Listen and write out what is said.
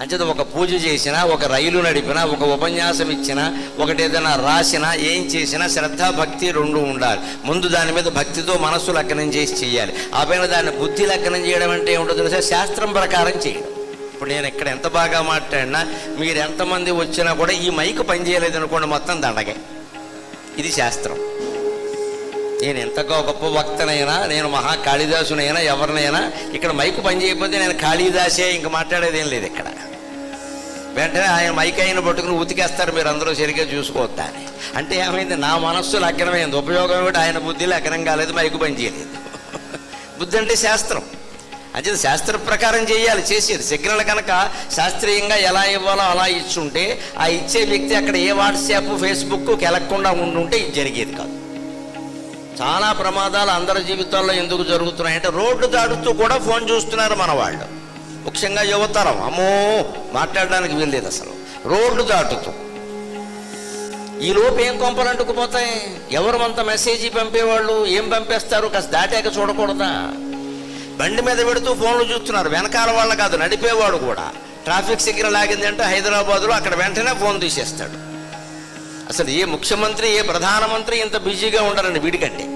అంచేత ఒక పూజ చేసినా ఒక రైలు నడిపినా ఒక ఉపన్యాసం ఇచ్చినా ఒకటి ఏదైనా రాసినా ఏం చేసినా శ్రద్ధ భక్తి రెండు ఉండాలి. ముందు దాని మీద భక్తితో మనస్సు లగ్నం చేసి చేయాలి ఆ పైన దాన్ని బుద్ధి లగ్నం చేయడం అంటే ఏమిటో తెలుసా? శాస్త్రం ప్రకారం చేయడం. ఇప్పుడు నేను ఇక్కడ ఎంత బాగా మాట్లాడినా మీరు ఎంతమంది వచ్చినా కూడా ఈ మైక్ పనిచేయలేదు అనుకోండి మొత్తం దండగే ఇది శాస్త్రం. నేను ఎంత గొప్ప వక్తనైనా నేను మహా కాళిదాసునైనా ఎవరినైనా ఇక్కడ మైకు పని చేయకపోతే నేను కాళిదాసే ఇంక మాట్లాడేది ఏం లేదు ఇక్కడ. వెంటనే ఆయన మైకైన పట్టుకుని ఉతికేస్తారు మీరు అందరూ సరిగ్గా చూసుకోవద్దా అని అంటే ఏమైంది? నా మనస్సు లగ్నమైంది. ఉపయోగం ఏమిటి? ఆయన బుద్ధి లగ్నం కాలేదు మైకు పని చేయలేదు. బుద్ధి అంటే శాస్త్రం. అంటే శాస్త్ర ప్రకారం చేయాలి చేసేది. సిగ్నల్ కనుక శాస్త్రీయంగా ఎలా ఇవ్వాలో అలా ఇచ్చుంటే ఆ ఇచ్చే వ్యక్తి అక్కడ ఏ వాట్సాప్ ఫేస్బుక్ కెలక్కుండా ఉండుంటే ఇది జరిగేది కాదు. చాలా ప్రమాదాలు అందరి జీవితాల్లో ఎందుకు జరుగుతున్నాయి అంటే రోడ్డు దాటుతూ కూడా ఫోన్ చూస్తున్నారు మన వాళ్ళు ముఖ్యంగా యువతరం. అమ్మో మాట్లాడడానికి వీల్లేదు అసలు. రోడ్డు దాటుతూ. ఈ లోపు ఏం కొంపలు అంటుకుపోతాయి? ఎవరు అంత మెసేజ్ పంపేవాళ్ళు? ఏం పంపేస్తారు? కాస్త దాటాక చూడకూడదా? బండి మీద పెడుతూ ఫోన్లు చూస్తున్నారు. వెనకాల వాళ్ళ కాదు నడిపేవాడు కూడా. ట్రాఫిక్ సిగ్నల్ ఆగింది అంటే హైదరాబాద్లో అక్కడ వెంటనే ఫోన్ తీసేస్తాడు. అసలు ఏ ముఖ్యమంత్రి ఏ ప్రధానమంత్రి ఇంత బిజీగా ఉండరని వీడికంటే.